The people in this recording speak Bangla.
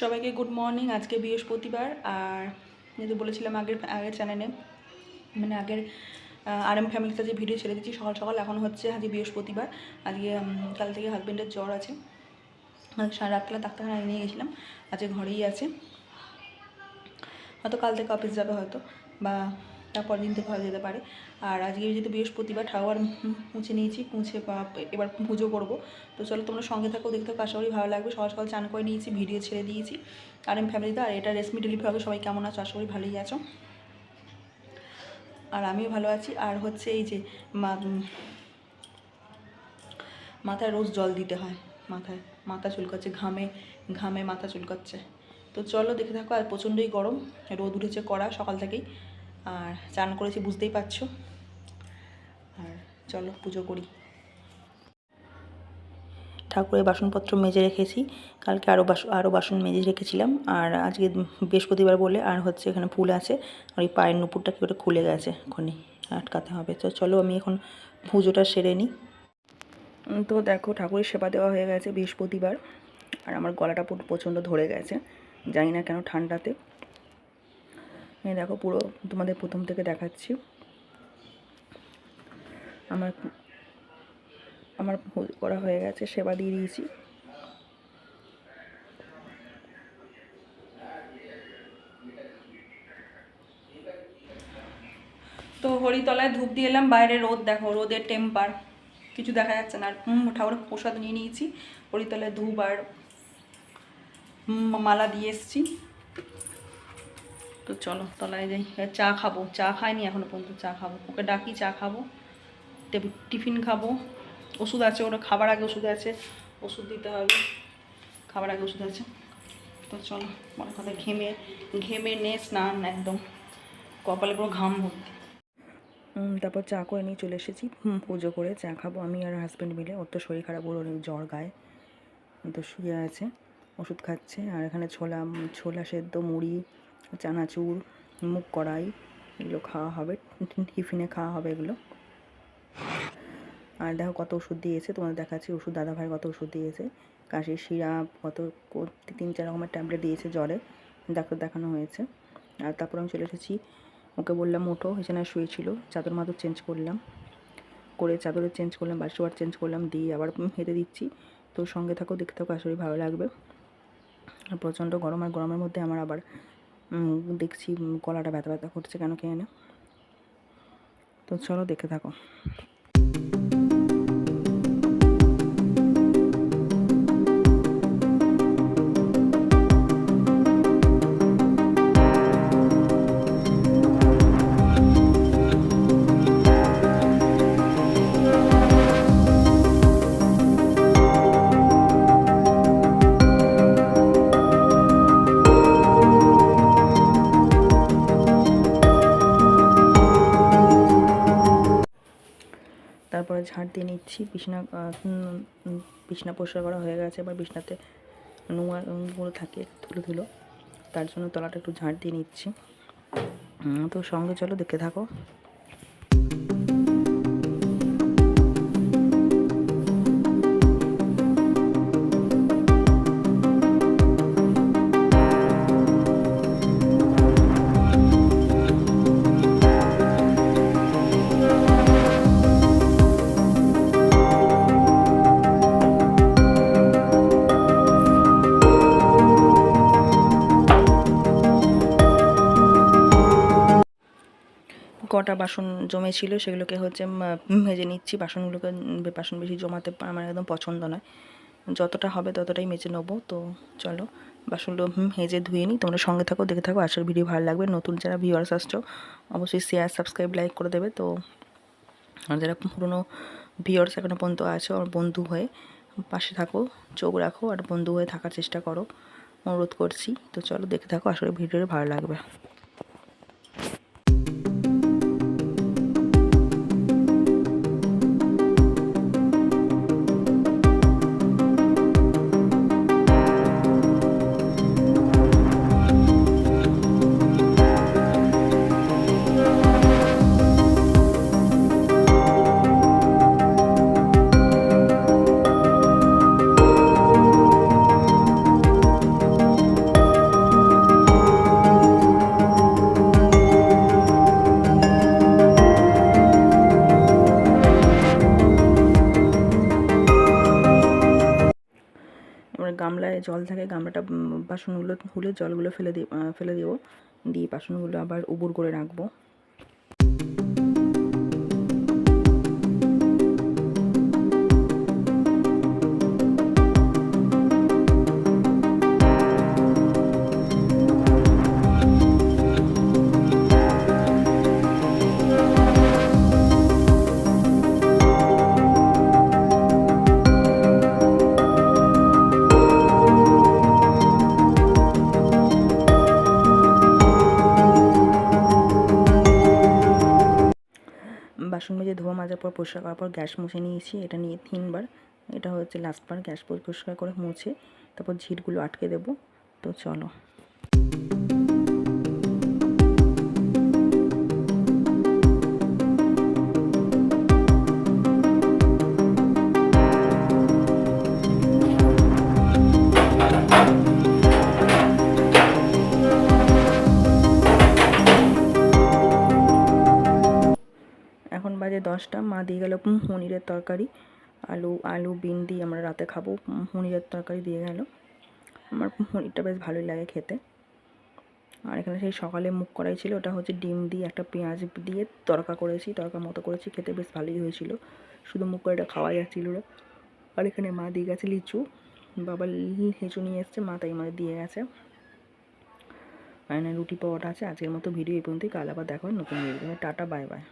সবাইকে গুড মর্নিং আজকে বৃহস্পতিবার, আর যেহেতু বলেছিলাম আগের আগের চ্যানেলে মানে আগের আর এম ফ্যামিলিতে যে ভিডিও ছেড়ে দিচ্ছি, সকাল সকাল এখন হচ্ছে আজকে বৃহস্পতিবার, আজকে কাল থেকে হাজব্যান্ডের জ্বর আছে। সারা রাতবেলা ডাক্তারখানায় নিয়ে গেছিলাম, আজকে ঘরেই আছে। হয়তো কাল থেকে অফিস যাবে হয়তো, বা তারপর দিন থেকে যেতে পারে। আর আজকে যেহেতু বৃহস্পতিবার ঠাকুর মুছে নিয়েছি, মুছে এবার পুজো করব। তো চলো তোমরা সঙ্গে থাকো, দেখতে থাকো, আশা করি ভালো লাগবে। সকাল সকাল চান করে নিয়েছি, ভিডিও ছেড়ে দিয়েছি। আর এম ফ্যামিলিতে আর এটা রেশমি ডেলি হবে, সবাই কেমন আছো? আশা করি ভালোই আছো। আর আমিও ভালো আছি। আর হচ্ছে এই যে মাথায় রোজ জল দিতে হয়, মাথায়, মাথা চুলকাচ্ছে, ঘামে ঘামে মাথা চুলকাচ্ছে। তো চলো দেখে থাকো, আর প্রচণ্ডই গরম, রোদ উঠেছে কড়া সকাল থেকেই। আর চান করেছি, বুঝতেই পারছ। আর চলো, পুজো করি। ঠাকুরের বাসনপত্র মেজে রেখেছি। কালকে আরও বাসন আরও বাসন মেজে রেখেছিলাম। আর আজকে বৃহস্পতিবার বলে আর হচ্ছে এখানে ফুল আছে। আর ওই পায়ের নুপুরটা কী করে খুলে গেছে এখনই আটকাতে হবে। তো চলো, আমি এখন পুজোটা সেরে নিই। তো দেখো, ঠাকুরের সেবা দেওয়া হয়ে গেছে বৃহস্পতিবার। আর আমার গলাটা প্রচণ্ড ধরে গেছে। জানি না কেন ঠান্ডাতে। এই দেখো পুরো তোমাদের প্রথম থেকে দেখাচ্ছি। আমার আমার করা হয়ে গেছে, সেবা দিয়ে দিয়েছি। তো হরিতলায় ধূপ দিয়ে এলাম, বাইরে রোদ দেখো, রোদের টেম্পার। কিছু দেখা যাচ্ছে না। আর ঠাকুরের প্রসাদ নিয়ে নিয়েছি। হরিতলায় ধূপ আর মালা দিয়ে এসছি। তো চলো, তলায় যাই। চা খাব। চা খাইনি এখনও পর্যন্ত, চা খাব। ওকে ডাকি, চা খাব। টিফিন খাব। ওষুধ আছে ওরা খাবার আগে ওষুধ আছে। ওষুধ দিতে হবে। খাবার আগে ওষুধ আছে। তো চলো, মনে কথা ঘেমে ঘেমে নে, স্নান একদম। কপালে পুরো ঘাম ভর্তি। তারপর চা করে নিয়ে চলে এসেছি। পুজো করে চা খাব। আমি আর হাজব্যান্ড মিলে। ওর তো শরীর খারাপ, ওর জ্বর গায়ে। তো শুয়ে আছে, ওষুধ খাচ্ছে। আর এখানে ছোলা ছোলা সেদ্ধ, মুড়ি। চানাচুর, মুগ কড়াই, এগুলো খাওয়া হবে, টিফিনে খাওয়া হবে এগুলো। আর দেখো কত ওষুধ দিয়েছে, তোমাদের দেখাচ্ছি ওষুধ, দাদাভাই কত ওষুধ দিয়েছে। কাশির সিরাপ, কত তিন, চার রকমের ট্যাবলেট দিয়েছে জ্বরে, ডাক্তার দেখানো হয়েছে। আর তারপর আমি চলে এসেছি, ওকে বললাম ওঠো এখানে শুয়েছিল, চাদর মাদর চেঞ্জ করলাম। করে চাদরে চেঞ্জ করলাম বাসোয়ার চেঞ্জ করলাম, দিয়ে আবার হেঁটে দিচ্ছি। তো সঙ্গে থাকো, দেখতে থাকো আসলে ভালো লাগবে। আর প্রচণ্ড গরম, আর গরমের মধ্যে আমার আবার দেখছি কলাটা ব্যথা ব্যথা করছে কেন কে না তো চলো দেখে থাকো। ঝাড় দিয়ে নিচ্ছি। বিছনা বিছনা পরিষ্কার করা হয়ে গেছে। এবার বিছনাতে নোংরাগুলো থাকে ধুলো ধুলো। তার জন্য তলাটা একটু ঝাঁট দিয়ে নিচ্ছি। তো সঙ্গে চলো, দেখতে থাকো। কটা বাসন জমেছিল সেগুলোকে হচ্ছে মেজে নিচ্ছি। বাসনগুলোকে বাসন বেশি জমাতে আমার একদম পছন্দ নয়। যতটা হবে ততটাই মেজে নেব। তো চলো বাসনগুলো হুম, মেজে ধুয়ে নিই। তোমরা সঙ্গে থাকো দেখে থাকো। আসার ভিডিও ভালো লাগবে। নতুন যারা ভিউয়ার্স আসছো অবশ্যই শেয়ার সাবস্ক্রাইব লাইক করে দেবে। তো আর যারা পুরনো ভিউয়ার্স এখনও পর্যন্ত আছো আমার বন্ধু হয়ে পাশে থাকো চোখ রাখো আর বন্ধু হয়ে থাকার চেষ্টা করো। অনুরোধ করছি। তো চলো দেখে থাকো। আসলে ভিডিওটা ভালো লাগবে। গামলায় জল থাকে, গামলাটা বাসনগুলো খুলে জলগুলো ফেলে দিয়ে ফেলে দেবো। দিয়ে বাসনগুলো আবার উবুর করে রাখব। বাসন মেজে ধোয়া, মাজার পর পরিষ্কার করার পর গ্যাস মুছে নিয়েছি। এটা নিয়ে তিনবার। এটা হচ্ছে লাস্টবার গ্যাস পরিষ্কার করে মুছে, তারপর ঝিটগুলো আটকে দেবো। তো চলো। এখন বাজে দশটা, মা দিয়ে গেল পনিরের তরকারি, আলু আলু, বিন দিয়ে আমরা রাতে খাব, পনিরের তরকারি দিয়ে গেল। আমার পনিরটা বেশ ভালোই লাগে খেতে। আর এখানে সেই সকালে মুখ করাই ছিল, ওটা হচ্ছে ডিম দিয়ে একটা পেঁয়াজ দিয়ে তরকা করেছি, তরকা মতো করেছি, খেতে বেশ ভালোই হয়েছিল। শুধু মুখ করে এটা খাওয়া যাচ্ছিল না। আর এখানে মা দিয়ে গেছে লিচু, বাবা লিচু নিয়ে এসছে, মা তাই আমাদের দিয়ে গেছে। আর রুটি পাওয়াটা আছে, আজকের মতো ভিডিও এই পর্যন্তই, কাল আবার দেখো নতুন ভিডিও টাটা, বাই বাই।